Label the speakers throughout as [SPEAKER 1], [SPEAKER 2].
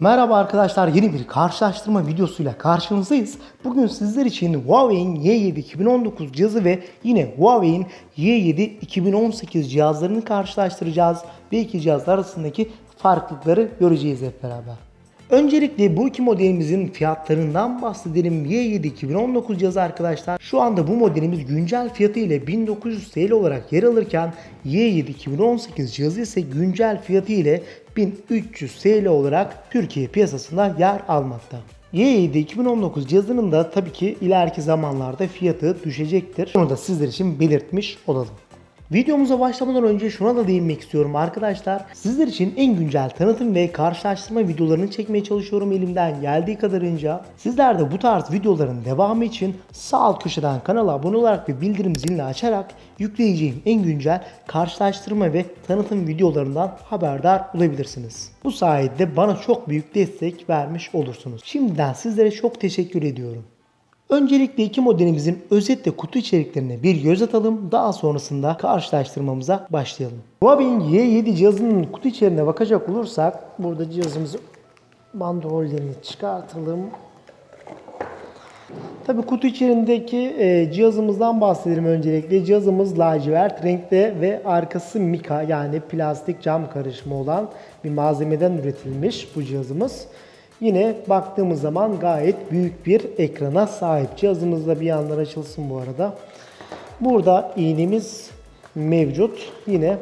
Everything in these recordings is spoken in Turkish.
[SPEAKER 1] Merhaba arkadaşlar yeni bir karşılaştırma videosuyla karşınızdayız. Bugün sizler için Huawei'in Y7 2019 cihazı ve yine Huawei'in Y7 2018 cihazlarını karşılaştıracağız. Ve iki cihaz arasındaki farklılıkları göreceğiz hep beraber. Öncelikle bu iki modelimizin fiyatlarından bahsedelim. Y7 2019 cihazı arkadaşlar. Şu anda bu modelimiz güncel fiyatı ile 1900 TL olarak yer alırken Y7 2018 cihazı ise güncel fiyatı ile 1300 TL olarak Türkiye piyasasında yer almakta. Y7 2019 cihazının da tabii ki ileriki zamanlarda fiyatı düşecektir. Bunu da sizler için belirtmiş olalım. Videomuza başlamadan önce şuna da değinmek istiyorum arkadaşlar. Sizler için en güncel tanıtım ve karşılaştırma videolarını çekmeye çalışıyorum elimden geldiği kadarınca. Sizler de bu tarz videoların devamı için sağ alt köşeden kanala abone olarak ve bildirim zilini açarak yükleyeceğim en güncel karşılaştırma ve tanıtım videolarından haberdar olabilirsiniz. Bu sayede bana çok büyük destek vermiş olursunuz. Şimdiden sizlere çok teşekkür ediyorum. Öncelikle iki modelimizin özetle kutu içeriklerine bir göz atalım. Daha sonrasında karşılaştırmamıza başlayalım. Huawei'in Y7 cihazının kutu içeriğine bakacak olursak burada cihazımızı bandrollerini çıkartalım. Tabii kutu içerisindeki e, cihazımızdan bahsedelim öncelikle. Cihazımız lacivert renkte ve arkası mika yani plastik cam karışımı olan bir malzemeden üretilmiş bu cihazımız. Yine baktığımız zaman gayet büyük bir ekrana sahip. Cihazımızda bir yanlar açılsın bu arada. Burada iğnemiz mevcut. Yine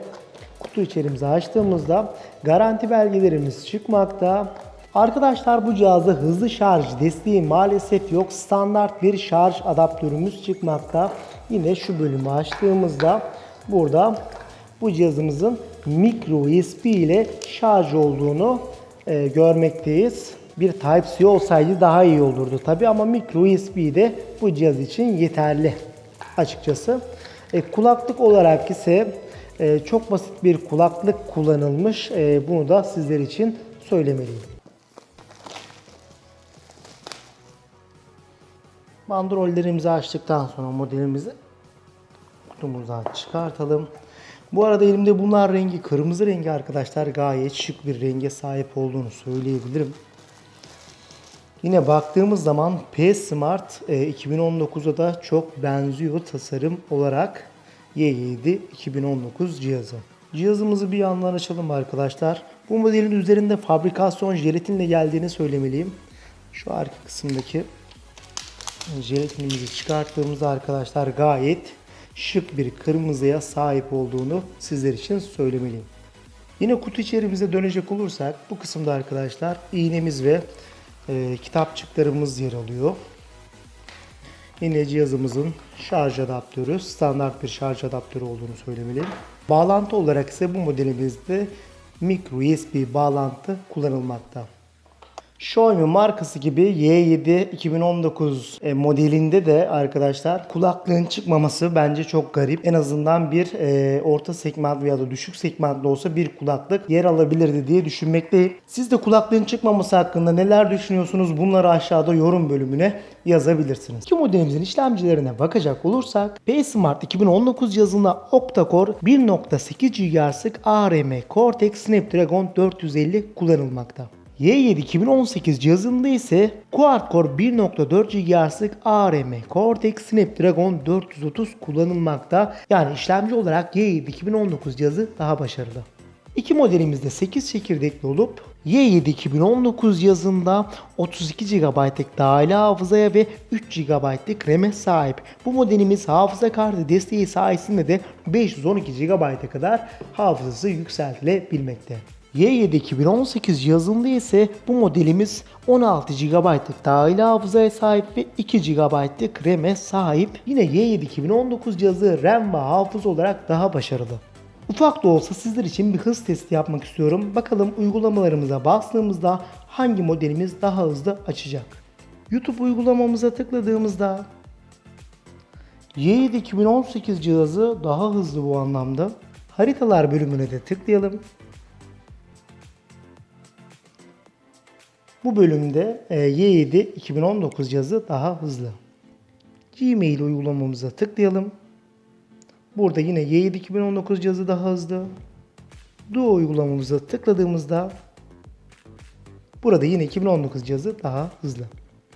[SPEAKER 1] kutu içerimizi açtığımızda garanti belgelerimiz çıkmakta. Arkadaşlar bu cihazda hızlı şarj desteği maalesef yok. Standart bir şarj adaptörümüz çıkmakta. Yine şu bölümü açtığımızda burada bu cihazımızın micro USB ile şarj olduğunu e, görmekteyiz. Bir Type-C olsaydı daha iyi olurdu tabi ama micro USB de bu cihaz için yeterli açıkçası. E, kulaklık olarak ise e, çok basit bir kulaklık kullanılmış. E, bunu da sizler için söylemeliyim. Bandrollerimizi açtıktan sonra modelimizi kutumuzdan çıkartalım. Bu arada elimde bunlar rengi kırmızı rengi arkadaşlar gayet şık bir renge sahip olduğunu söyleyebilirim. Yine baktığımız zaman P Smart e, 2019'a da çok benziyor tasarım olarak Y7 2019 cihazı. Cihazımızı bir yandan açalım arkadaşlar. Bu modelin üzerinde fabrikasyon jelatinle geldiğini söylemeliyim. Şu arka kısımdaki jelatinimizi çıkarttığımızda arkadaşlar gayet şık bir kırmızıya sahip olduğunu sizler için söylemeliyim. Yine kutu içeriğimize dönecek olursak bu kısımda arkadaşlar iğnemiz ve e, kitapçıklarımız yer alıyor. Yine cihazımızın şarj adaptörü standart bir şarj adaptörü olduğunu söylemeliyim. Bağlantı olarak ise bu modelimizde micro USB bağlantı kullanılmakta. Xiaomi markası gibi Y7 2019 e, modelinde de arkadaşlar kulaklığın çıkmaması bence çok garip. En azından bir e, orta segment veya da düşük segmentli olsa bir kulaklık yer alabilirdi diye düşünmekteyim. Siz de kulaklığın çıkmaması hakkında neler düşünüyorsunuz? Bunları aşağıda yorum bölümüne yazabilirsiniz. İki modelimizin işlemcilerine bakacak olursak P Smart 2019 cihazında octa-core 1.8 GHz'lık ARM Cortex Snapdragon 450 kullanılmakta. Y7 2018 cihazında ise Quad-Core 1.4 GHz'lık ARM Cortex Snapdragon 430 kullanılmakta. Yani işlemci olarak Y7 2019 cihazı daha başarılı. İki modelimiz de 8 çekirdekli olup Y7 2019 cihazında 32 GB'lık dahili hafızaya ve 3 GB'lık RAM'e sahip. Bu modelimiz hafıza kartı desteği sayesinde de 512 GB'a kadar hafızası yükseltilebilmekte. Y7 2018 cihazında ise bu modelimiz 16 GB'lık dahili hafızaya sahip ve 2 GB'lık RAM'e sahip. Yine Y7 2019 cihazı RAM ve hafıza olarak daha başarılı. Ufak da olsa sizler için bir hız testi yapmak istiyorum. Bakalım uygulamalarımıza bastığımızda hangi modelimiz daha hızlı açacak. YouTube uygulamamıza tıkladığımızda Y7 2018 cihazı daha hızlı bu anlamda. Haritalar bölümüne de tıklayalım. Bu bölümde e, Y7 2019 cihazı daha hızlı. Gmail uygulamamıza tıklayalım. Burada yine Y7 2019 cihazı daha hızlı. Duo uygulamamıza tıkladığımızda Burada yine 2019 cihazı daha hızlı.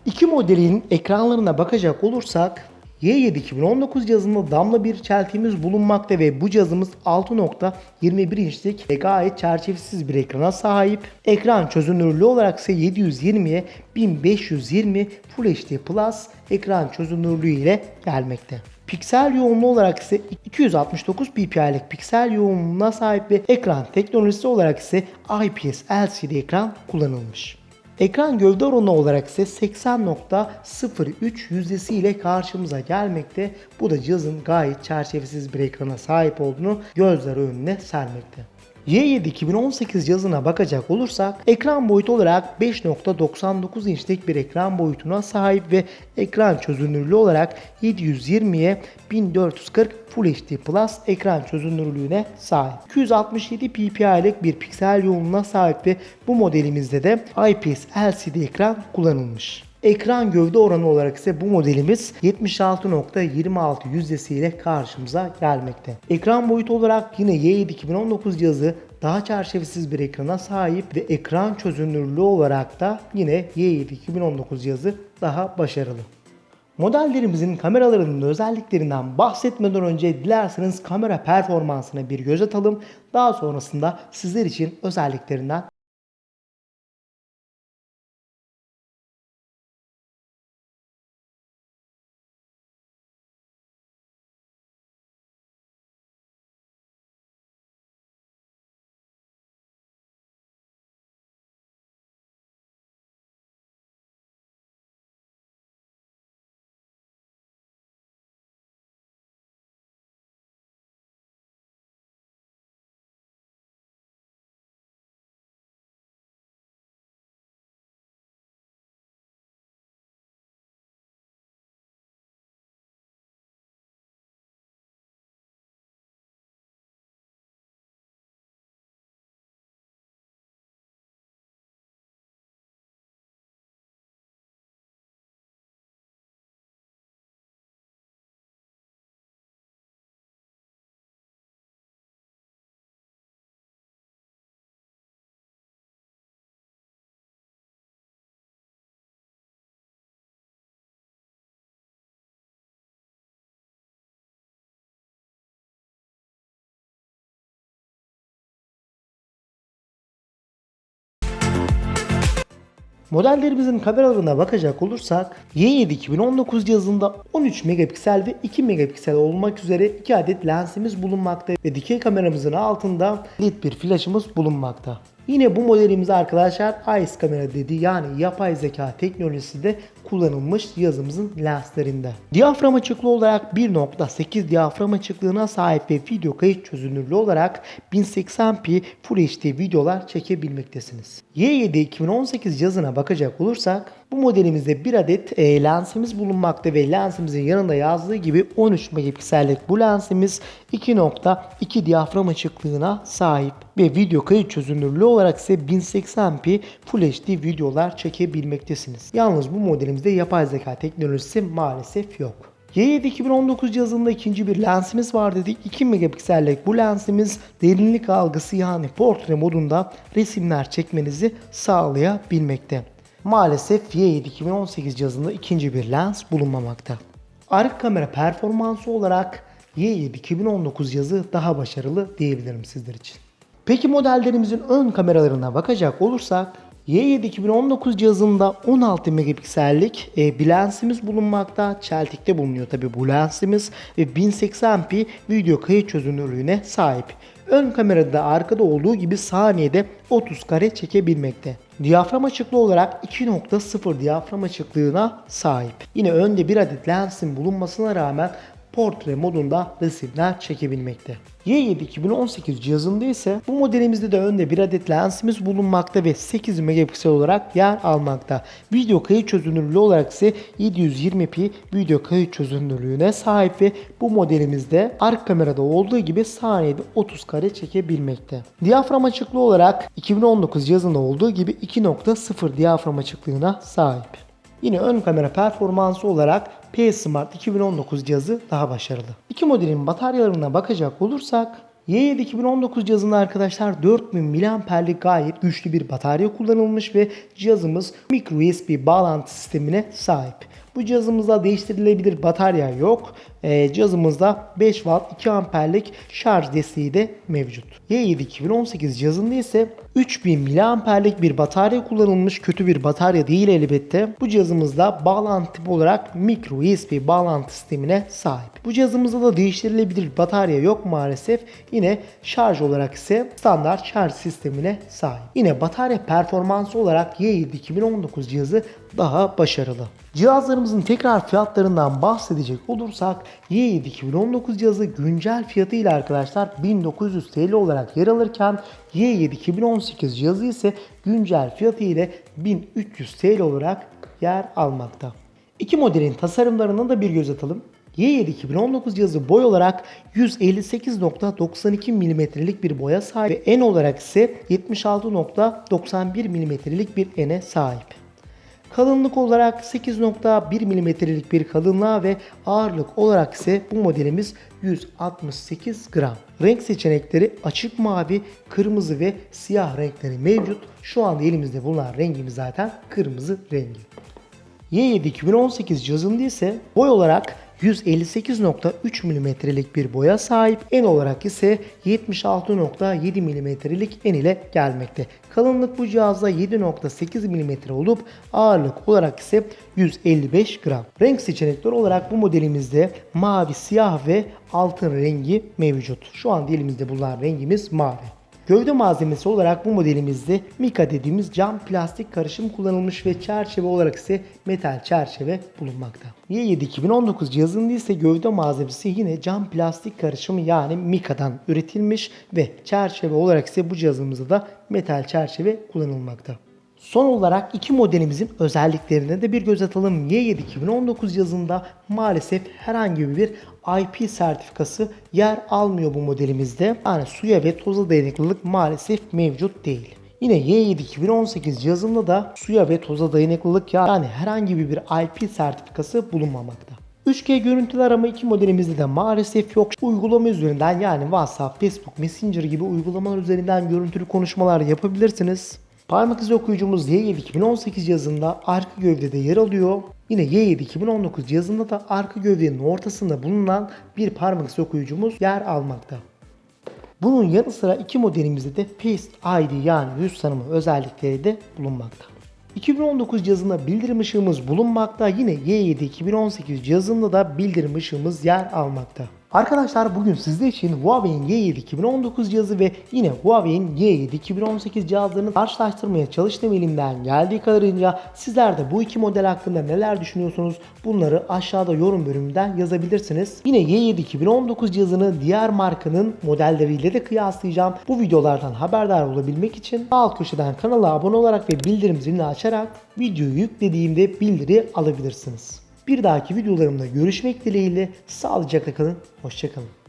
[SPEAKER 1] İki modelin ekranlarına bakacak olursak Y7 2019 cihazında damla bir çeltiğimiz bulunmakta ve bu cihazımız 6.21 inçlik ve gayet çerçevesiz bir ekrana sahip. Ekran çözünürlüğü olarak ise 720'ye 1520 Full HD Plus ekran çözünürlüğü ile gelmekte. Piksel yoğunluğu olarak ise 269 ppi'lik piksel yoğunluğuna sahip ve ekran teknolojisi olarak ise IPS LCD ekran kullanılmış. Ekran gövde oranı olarak ise 80.03 yüzdesi ile karşımıza gelmekte. Bu da cihazın gayet çerçevesiz bir ekrana sahip olduğunu gözler önüne sermekte. Y7 2018 cihazına bakacak olursak ekran boyutu olarak 5.99 inçlik bir ekran boyutuna sahip ve ekran çözünürlüğü olarak 720'ye 1440 Full HD Plus ekran çözünürlüğüne sahip. 267 ppi'lik bir piksel yoğunluğuna sahip ve bu modelimizde de IPS LCD ekran kullanılmış. Ekran gövde oranı olarak ise bu modelimiz 76.26 yüzdesiyle karşımıza gelmekte. Ekran boyutu olarak yine Y7 2019 cihazı daha çerçevesiz bir ekrana sahip ve ekran çözünürlüğü olarak da yine Y7 2019 cihazı daha başarılı. Modellerimizin kameralarının özelliklerinden bahsetmeden önce dilerseniz kamera performansına bir göz atalım. Daha sonrasında sizler için özelliklerinden Modellerimizin kameralarına bakacak olursak Y7 2019 cihazında 13 megapiksel ve 2 megapiksel olmak üzere 2 adet lensimiz bulunmakta ve dikey kameramızın altında led bir flaşımız bulunmakta. Yine bu modelimiz arkadaşlar IS kamera dediği yani yapay zeka teknolojisi de kullanılmış cihazımızın lenslerinde. Diyafram açıklığı olarak 1.8 diyafram açıklığına sahip ve video kayıt çözünürlüğü olarak 1080p Full HD videolar çekebilmektesiniz. Y7 2018 cihazına bakacak olursak bu modelimizde bir adet e, lensimiz bulunmakta ve lensimizin yanında yazdığı gibi 13 megapiksellik bu lensimiz 2.2 diyafram açıklığına sahip ve video kayıt çözünürlüğü olarak ise 1080p Full HD videolar çekebilmektesiniz. Yalnız bu modelimizde yapay zeka teknolojisi maalesef yok. Y7 2019 cihazında ikinci bir lensimiz var dedik. 2 megapiksellik bu lensimiz derinlik algısı yani portre modunda resimler çekmenizi sağlayabilmekte. Maalesef Y7 2018 cihazında ikinci bir lens bulunmamakta. Arka kamera performansı olarak Y7 2019 cihazı daha başarılı diyebilirim sizler için. Peki modellerimizin ön kameralarına bakacak olursak Y7 2019 cihazında 16 megapiksellik e, bir lensimiz bulunmakta. Çeltikte bulunuyor tabi bu lensimiz ve 1080p video kayıt çözünürlüğüne sahip. Ön kamerada arkada olduğu gibi saniyede 30 kare çekebilmekte. Diyafram açıklığı olarak 2.0 diyafram açıklığına sahip. Yine önde bir adet lensin bulunmasına rağmen portre modunda resimler çekebilmekte. Y7 2018 cihazında ise bu modelimizde de önde bir adet lensimiz bulunmakta ve 8 megapiksel olarak yer almakta. Video kayıt çözünürlüğü olarak ise 720p video kayıt çözünürlüğüne sahip ve bu modelimizde arka kamerada olduğu gibi saniyede 30 kare çekebilmekte. Diyafram açıklığı olarak 2019 cihazında olduğu gibi 2.0 diyafram açıklığına sahip. Yine ön kamera performansı olarak P Smart 2019 cihazı daha başarılı. İki modelin bataryalarına bakacak olursak Y7 2019 cihazında arkadaşlar 4000 mAh'lik gayet güçlü bir batarya kullanılmış ve cihazımız micro USB bağlantı sistemine sahip. Bu cihazımızda değiştirilebilir batarya yok. Ee, cihazımızda 5 Watt 2 amperlik şarj desteği de mevcut. Y7 2018 cihazında ise 3000 mAh'lik bir batarya kullanılmış. Kötü bir batarya değil elbette. Bu cihazımızda bağlantı tipi olarak micro USB bağlantı sistemine sahip. Bu cihazımızda da değiştirilebilir batarya yok maalesef. Yine şarj olarak ise standart şarj sistemine sahip. Yine batarya performansı olarak Y7 2019 cihazı daha başarılı. Cihazlarımızın tekrar fiyatlarından bahsedecek olursak Y7 2019 cihazı güncel fiyatı ile arkadaşlar 1900 TL olarak yer alırken Y7 2018 cihazı ise güncel fiyatı ile 1300 TL olarak yer almakta. İki modelin tasarımlarına da bir göz atalım. Y7 2019 cihazı boy olarak 158.92 mm'lik bir boya sahip ve en olarak ise 76.91 mm'lik bir ene sahip. Kalınlık olarak 8.1 mm'lik bir kalınlığa ve ağırlık olarak ise bu modelimiz 168 gram. Renk seçenekleri açık mavi, kırmızı ve siyah renkleri mevcut. Şu anda elimizde bulunan rengimiz zaten kırmızı rengi. Y7 2018 cihazında ise boy olarak 158.3 mm'lik bir boya sahip. En olarak ise 76.7 mm'lik en ile gelmekte. Kalınlık bu cihazda 7.8 mm olup ağırlık olarak ise 155 gram. Renk seçenekleri olarak bu modelimizde mavi, siyah ve altın rengi mevcut. Şu an elimizde bulunan rengimiz mavi. Gövde malzemesi olarak bu modelimizde Mika dediğimiz cam plastik karışım kullanılmış ve çerçeve olarak ise metal çerçeve bulunmakta. Y7 2019 cihazında ise gövde malzemesi yine cam plastik karışımı yani Mika'dan üretilmiş ve çerçeve olarak ise bu cihazımızda da metal çerçeve kullanılmakta. Son olarak iki modelimizin özelliklerine de bir göz atalım. Y7 2019 yazında maalesef herhangi bir IP sertifikası yer almıyor bu modelimizde. Yani suya ve toza dayanıklılık maalesef mevcut değil. Yine Y7 2018 cihazında da suya ve toza dayanıklılık yani herhangi bir IP sertifikası bulunmamakta. 3G görüntülü arama iki modelimizde de maalesef yok. Uygulama üzerinden yani WhatsApp, Facebook, Messenger gibi uygulamalar üzerinden görüntülü konuşmalar yapabilirsiniz. Parmak izi okuyucumuz Y7 2018 cihazında arka gövdede yer alıyor. Yine Y7 2019 cihazında da arka gövdenin ortasında bulunan bir parmak izi okuyucumuz yer almakta. Bunun yanı sıra iki modelimizde de Face ID yani yüz tanıma özellikleri de bulunmakta. 2019 cihazında bildirim ışığımız bulunmakta. Yine Y7 2018 cihazında da bildirim ışığımız yer almakta. Arkadaşlar bugün sizler için Huawei'in Y7 2019 cihazı ve yine Huawei'in Y7 2018 cihazlarını karşılaştırmaya çalıştığım elimden geldiği kadarıyla sizler de bu iki model hakkında neler düşünüyorsunuz bunları aşağıda yorum bölümünden yazabilirsiniz. Yine Y7 2019 cihazını diğer markanın modelleriyle de kıyaslayacağım. Bu videolardan haberdar olabilmek için sağ alt köşeden kanala abone olarak ve bildirim zilini açarak videoyu yüklediğimde bildiri alabilirsiniz. Bir dahaki videolarımda görüşmek dileğiyle sağlıcakla kalın, hoşçakalın.